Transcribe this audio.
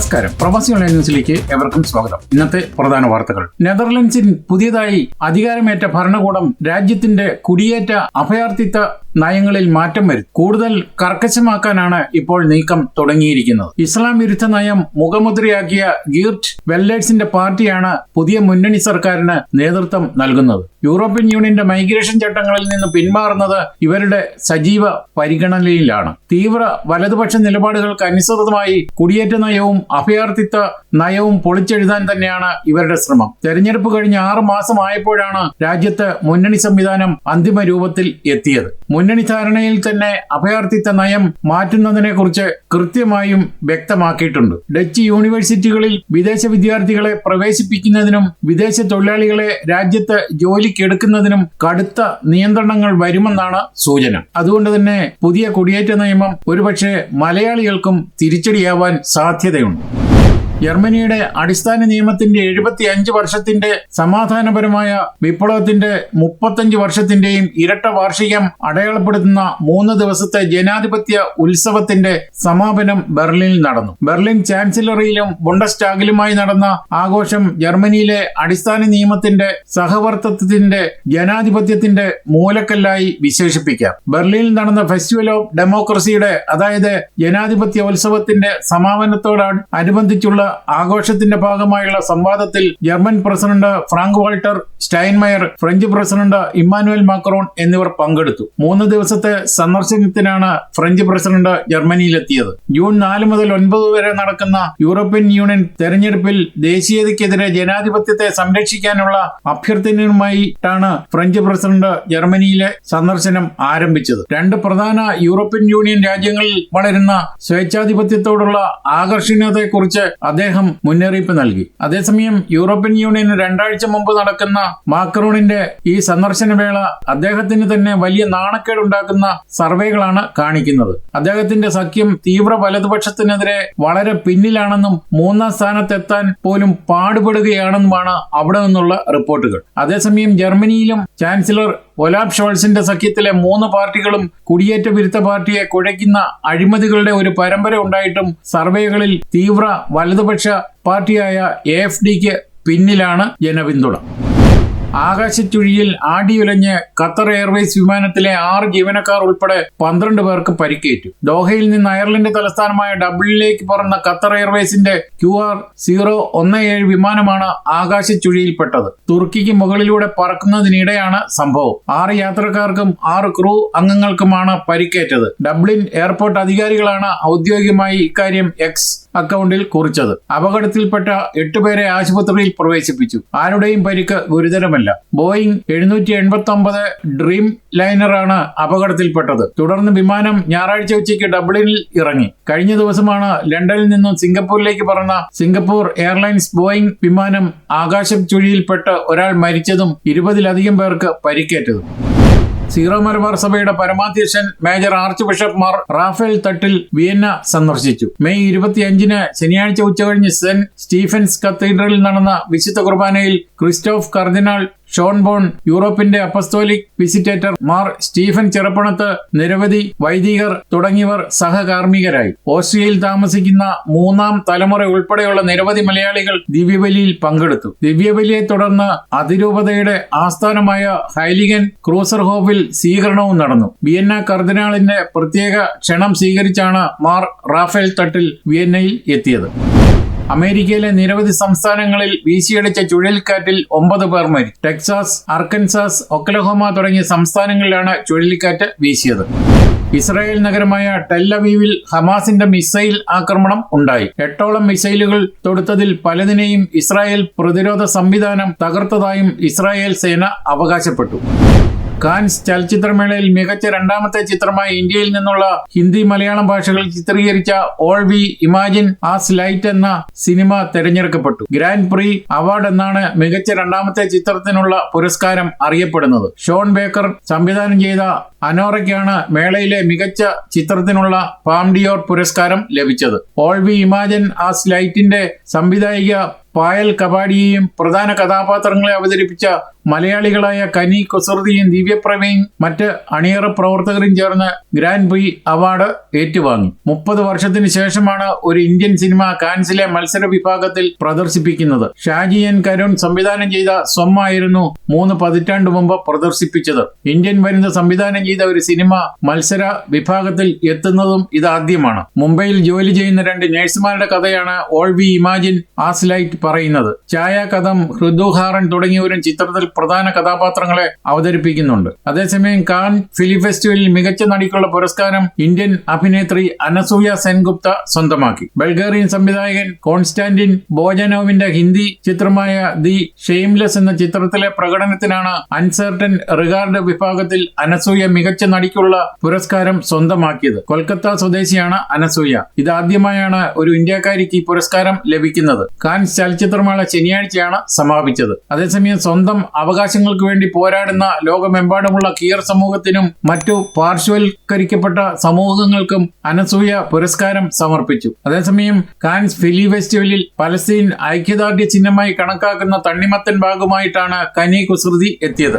നമസ്കാരം. പ്രവാസി ഓൺലൈൻ ന്യൂസിലേക്ക് എവർക്കും സ്വാഗതം. ഇന്നത്തെ പ്രധാന വാർത്തകൾ. നെതർലൻഡ്സിൽ പുതിയതായി അധികാരമേറ്റ ഭരണകൂടം രാജ്യത്തിന്റെ കുടിയേറ്റ അഭയാർത്ഥിത്വ നയങ്ങളിൽ മാറ്റം വരും കൂടുതൽ കർക്കശമാക്കാനാണ് ഇപ്പോൾ നീക്കം തുടങ്ങിയിരിക്കുന്നത്. ഇസ്ലാം വിരുദ്ധ നയം മുഖമുദ്രയാക്കിയ ഗീർട്ട് വെല്ലേഴ്സിന്റെ പാർട്ടിയാണ് പുതിയ മുന്നണി സർക്കാരിന് നേതൃത്വം നൽകുന്നത്. യൂറോപ്യൻ യൂണിയന്റെ മൈഗ്രേഷൻ ചട്ടങ്ങളിൽ നിന്ന് പിന്മാറുന്നത് ഇവരുടെ സജീവ പരിഗണനയിലാണ്. തീവ്ര വലതുപക്ഷ നിലപാടുകൾക്ക് അനുസൃതമായി കുടിയേറ്റ നയവും അഭയാർത്ഥിത്വ നയവും പൊളിച്ചെഴുതാൻ തന്നെയാണ് ഇവരുടെ ശ്രമം. തെരഞ്ഞെടുപ്പ് കഴിഞ്ഞ് ആറ് മാസമായപ്പോഴാണ് രാജ്യത്ത് മുന്നണി സംവിധാനം അന്തിമ രൂപത്തിൽ എത്തിയത്. മുന്നണി ധാരണയിൽ തന്നെ അഭയാർത്ഥിത്വ നയം മാറ്റുന്നതിനെ കുറിച്ച് കൃത്യമായും വ്യക്തമാക്കിയിട്ടുണ്ട്. ഡച്ച് യൂണിവേഴ്സിറ്റികളിൽ വിദേശ വിദ്യാർത്ഥികളെ പ്രവേശിപ്പിക്കുന്നതിനും വിദേശ തൊഴിലാളികളെ രാജ്യത്ത് ജോലിക്കെടുക്കുന്നതിനും കടുത്ത നിയന്ത്രണങ്ങൾ വരുമെന്നാണ് സൂചന. അതുകൊണ്ട് തന്നെ പുതിയ കുടിയേറ്റ നിയമം ഒരുപക്ഷെ മലയാളികൾക്കും തിരിച്ചടിയാവാൻ സാധ്യതയുണ്ട്. ജർമ്മനിയുടെ അടിസ്ഥാന നിയമത്തിന്റെ എഴുപത്തി അഞ്ച് വർഷത്തിന്റെ സമാധാനപരമായ വിപ്ലവത്തിന്റെ മുപ്പത്തഞ്ച് വർഷത്തിന്റെയും ഇരട്ട വാർഷികം അടയാളപ്പെടുത്തുന്ന മൂന്ന് ദിവസത്തെ ജനാധിപത്യ ഉത്സവത്തിന്റെ സമാപനം ബെർലിനിൽ നടന്നു. ബെർലിൻ ചാൻസലറിയിലും ബുണ്ടസ്റ്റാഗിലുമായി നടന്ന ആഘോഷം ജർമ്മനിയിലെ അടിസ്ഥാന നിയമത്തിന്റെ സഹവർത്തത്തിന്റെ ജനാധിപത്യത്തിന്റെ മൂലക്കല്ലായി വിശേഷിപ്പിക്കാം. ബെർലിനിൽ നടന്ന ഫെസ്റ്റിവൽ ഓഫ് ഡെമോക്രസിയുടെ അതായത് ജനാധിപത്യ ഉത്സവത്തിന്റെ സമാപനത്തോട് അനുബന്ധിച്ചുള്ള ആഘോഷത്തിന്റെ ഭാഗമായുള്ള സംവാദത്തിൽ German president Frank Walter Steinmeier French president Emmanuel Macron എന്നിവർ പങ്കെടുത്തു. മൂന്ന് ദിവസത്തെ സന്ദർശനത്തിനാണ് ഫ്രഞ്ച് പ്രസിഡന്റ് ജർമ്മനിയിലെത്തിയത്. ജൂൺ നാല് മുതൽ ഒൻപത് വരെ നടക്കുന്ന യൂറോപ്യൻ യൂണിയൻ തെരഞ്ഞെടുപ്പിൽ ദേശീയതയ്ക്കെതിരെ ജനാധിപത്യത്തെ സംരക്ഷിക്കാനുള്ള അഭ്യർത്ഥനയുമായിട്ടാണ് ഫ്രഞ്ച് പ്രസിഡന്റ് ജർമ്മനിയിലെ സന്ദർശനം ആരംഭിച്ചത്. രണ്ട് പ്രധാന യൂറോപ്യൻ യൂണിയൻ രാജ്യങ്ങളിൽ വളരുന്ന സ്വേച്ഛാധിപത്യത്തോടുള്ള ആകർഷണീയതയെക്കുറിച്ച് അദ്ദേഹം മുന്നറിയിപ്പ് നൽകി. അതേസമയം യൂറോപ്യൻ യൂണിയൻ രണ്ടാഴ്ച മുമ്പ് നടക്കുന്ന മാക്രോണിന്റെ ഈ സന്ദർശന വേള അദ്ദേഹത്തിന് തന്നെ വലിയ നാണക്കേട് ഉണ്ടാക്കുന്ന സർവേകളാണ് കാണിക്കുന്നത്. അദ്ദേഹത്തിന്റെ സഖ്യം തീവ്ര വലതുപക്ഷത്തിനെതിരെ വളരെ പിന്നിലാണെന്നും മൂന്നാം സ്ഥാനത്തെത്താൻ പോലും പാടുപെടുകയാണെന്നുമാണ് അവിടെ നിന്നുള്ള റിപ്പോർട്ടുകൾ. അതേസമയം ജർമ്മനിയിലും ചാൻസലർ ഒലാബ് ഷോൾസിന്റെ സഖ്യത്തിലെ മൂന്ന് പാർട്ടികളും കുടിയേറ്റ വിരുദ്ധ പാർട്ടിയെ കുഴയ്ക്കുന്ന അഴിമതികളുടെ ഒരു പരമ്പര ഉണ്ടായിട്ടും സർവേകളിൽ തീവ്ര വലതുപക്ഷ പാർട്ടിയായ എ പിന്നിലാണ് ജനപിന്തുണ. ആകാശച്ചുഴിയിൽ ആടിയുലഞ്ഞ് ഖത്തർ എയർവേസ് വിമാനത്തിലെ ആറ് ജീവനക്കാർ ഉൾപ്പെടെ പന്ത്രണ്ട് പേർക്ക് പരിക്കേറ്റു. ദോഹയിൽ നിന്ന് അയർലൻഡ് തലസ്ഥാനമായ ഡബ്ലിനിലേക്ക് പറന്ന ഖത്തർ എയർവേസിന്റെ ക്യു ആർ സീറോ ഒന്ന് ഏഴ് വിമാനമാണ് ആകാശച്ചുഴിയിൽപ്പെട്ടത് തുർക്കിക്ക് മുകളിലൂടെ പറക്കുന്നതിനിടെയാണ് സംഭവം. ആറ് യാത്രക്കാർക്കും ആറ് ക്രൂ അംഗങ്ങൾക്കുമാണ് പരിക്കേറ്റത്. ഡബ്ലിൻ എയർപോർട്ട് അധികാരികളാണ് ഔദ്യോഗികമായി ഇക്കാര്യം എക്സ് അക്കൗണ്ടിൽ കുറിച്ചത്. അപകടത്തിൽപ്പെട്ട എട്ടുപേരെ ആശുപത്രിയിൽ പ്രവേശിപ്പിച്ചു. ആരുടെയും പരിക്ക് ഗുരുതരമല്ല. ബോയിങ് എഴുന്നൂറ്റി എൺപത്തി ഒമ്പത് ഡ്രീം ലൈനറാണ് അപകടത്തിൽപ്പെട്ടത്. തുടർന്ന് വിമാനം ഞായറാഴ്ച ഉച്ചയ്ക്ക് ഡബ്ലിനിൽ ഇറങ്ങി. കഴിഞ്ഞ ദിവസമാണ് ലണ്ടനിൽ നിന്നും സിംഗപ്പൂരിലേക്ക് പറഞ്ഞ സിംഗപ്പൂർ എയർലൈൻസ് ബോയിങ് വിമാനം ആകാശം ചുഴിയിൽപ്പെട്ട് ഒരാൾ മരിച്ചതും ഇരുപതിലധികം പേർക്ക് പരിക്കേറ്റതും. സീറോ മലബാർ സഭയുടെ പരമാധ്യക്ഷൻ major archbishop Mar Raphael Thattil Vienna സന്ദർശിച്ചു. മെയ് ഇരുപത്തിയഞ്ചിന് ശനിയാഴ്ച ഉച്ചകഴിഞ്ഞ് സെന്റ് സ്റ്റീഫൻസ് കത്തീഡ്രലിൽ നടന്ന വിശുദ്ധ കുർബാനയിൽ ക്രിസ്റ്റോഫ് കർദിനാൾ ഷോൺ ബോൺ യൂറോപ്പിന്റെ അപ്പസ്തോലിക് വിസിറ്റേറ്റർ മാർ സ്റ്റീഫൻ ചെറുപ്പണത്ത് നിരവധി വൈദികർ തുടങ്ങിയവർ സഹകാർമ്മികരായി. ഓസ്ട്രിയയിൽ താമസിക്കുന്ന മൂന്നാം തലമുറ ഉൾപ്പെടെയുള്ള നിരവധി മലയാളികൾ ദിവ്യബലിയിൽ പങ്കെടുത്തു. ദിവ്യബലിയെ തുടർന്ന് അതിരൂപതയുടെ ആസ്ഥാനമായ ഹൈലിഗൻ ക്രൂസർ ഹോഫിൽ സ്വീകരണവും നടന്നു. വിയന്ന കർദിനാളിന്റെ പ്രത്യേക ക്ഷണം സ്വീകരിച്ചാണ് മാർ റാഫേൽ തട്ടിൽ വിയന്നയിൽ എത്തിയത്. അമേരിക്കയിലെ നിരവധി സംസ്ഥാനങ്ങളിൽ വീശിയടിച്ച ചുഴലിക്കാറ്റിൽ ഒമ്പത് പേർ മരിച്ചു ടെക്സാസ് അർക്കൻസാസ് ഒക്കലഹോമ തുടങ്ങിയ സംസ്ഥാനങ്ങളിലാണ് ചുഴലിക്കാറ്റ് വീശിയത്. ഇസ്രായേൽ നഗരമായ ടെല്ലവീവിൽ ഹമാസിന്റെ മിസൈൽ ആക്രമണം ഉണ്ടായി. എട്ടോളം മിസൈലുകൾ തൊടുത്തതിൽ പലതിനെയും ഇസ്രായേൽ പ്രതിരോധ സംവിധാനം തകർത്തതായും ഇസ്രായേൽ സേന അവകാശപ്പെട്ടു. കാൻസ് ചലച്ചിത്രമേളയിൽ മികച്ച രണ്ടാമത്തെ ചിത്രമായി ഇന്ത്യയിൽ നിന്നുള്ള ഹിന്ദി മലയാളം ഭാഷകളിൽ ചിത്രീകരിച്ച all we imagine as light എന്ന സിനിമ തെരഞ്ഞെടുക്കപ്പെട്ടു. ഗ്രാൻഡ് പ്രീ അവാർഡ് എന്നാണ് മികച്ച രണ്ടാമത്തെ ചിത്രത്തിനുള്ള പുരസ്കാരം അറിയപ്പെടുന്നത്. ഷോൺ ബേക്കർ സംവിധാനം ചെയ്ത അനോറയ്ക്കാണ് മേളയിലെ മികച്ച ചിത്രത്തിനുള്ള പാംഡിയോർ പുരസ്കാരം ലഭിച്ചത്. ഓൾ വി ഇമാജിൻ ആസ് ലൈറ്റിന്റെ സംവിധായിക പായൽ കബാഡിയെയും പ്രധാന കഥാപാത്രങ്ങളെ അവതരിപ്പിച്ച മലയാളികളായ കനി കുസൃതിയും ദിവ്യപ്രവീൺ മറ്റ് അണിയറ പ്രവർത്തകരും ചേർന്ന് ഗ്രാൻഡ് പ്രീ അവാർഡ് ഏറ്റുവാങ്ങി. മുപ്പത് വർഷത്തിന് ശേഷമാണ് ഒരു ഇന്ത്യൻ സിനിമ കാൻസിലെ മത്സര വിഭാഗത്തിൽ പ്രദർശിപ്പിക്കുന്നത്. ഷാജി എൻ കരുൺ സംവിധാനം ചെയ്ത സ്വമ്മായിരുന്നു മൂന്ന് പതിറ്റാണ്ട് മുമ്പ് പ്രദർശിപ്പിച്ചത്. ഇന്ത്യൻ വനിത സംവിധാനം ചെയ്ത ഒരു സിനിമ മത്സര വിഭാഗത്തിൽ എത്തുന്നതും ഇതാദ്യമാണ്. മുംബൈയിൽ ജോലി ചെയ്യുന്ന രണ്ട് നഴ്സുമാരുടെ കഥയാണ് all we imagine as light പറയുന്നത്. ഛായാകഥം ഹൃദുഹാറൻ തുടങ്ങിയവരും ചിത്രത്തിൽ പ്രധാന കഥാപാത്രങ്ങളെ അവതരിപ്പിക്കുന്നുണ്ട്. അതേസമയം കാൻ ഫിലിം ഫെസ്റ്റിവലിൽ മികച്ച നടിക്കുള്ള പുരസ്കാരം ഇന്ത്യൻ അഭിനേത്രി അനസൂയ സെൻഗുപ്ത സ്വന്തമാക്കി. ബൾഗേറിയൻ സംവിധായകൻ കോൺസ്റ്റാന്റിൻ ബോജനോവിന്റെ ഹിന്ദി ചിത്രമായ ദി ഷെയിംലെസ് എന്ന ചിത്രത്തിലെ പ്രകടനത്തിനാണ് അൺസർട്ടൻ റിഗാർഡ് വിഭാഗത്തിൽ അനസൂയ മികച്ച നടിക്കുള്ള പുരസ്കാരം സ്വന്തമാക്കിയത്. കൊൽക്കത്ത സ്വദേശിയാണ് അനസൂയ. ഇതാദ്യമായാണ് ഒരു ഇന്ത്യക്കാരിക്ക് ഈ പുരസ്കാരം ലഭിക്കുന്നത്. കാൻസ് ചലച്ചിത്രമേള ശനിയാഴ്ചയാണ് സമാപിച്ചത്. അതേസമയം സ്വന്തം അവകാശങ്ങൾക്ക് വേണ്ടി പോരാടുന്ന ലോകമെമ്പാടുമുള്ള കിയർ സമൂഹത്തിനും മറ്റു പാർശ്വവൽക്കരിക്കപ്പെട്ട സമൂഹങ്ങൾക്കും അനസൂയ പുരസ്കാരം സമർപ്പിച്ചു. അതേസമയം കാൻസ് ഫിലി ഫെസ്റ്റിവലിൽ പലസ്തീൻ ഐക്യദാർഢ്യ ചിഹ്നമായി കണക്കാക്കുന്ന തണ്ണിമത്തൻ ഭാഗമായിട്ടാണ് കനി കുസൃതി എത്തിയത്.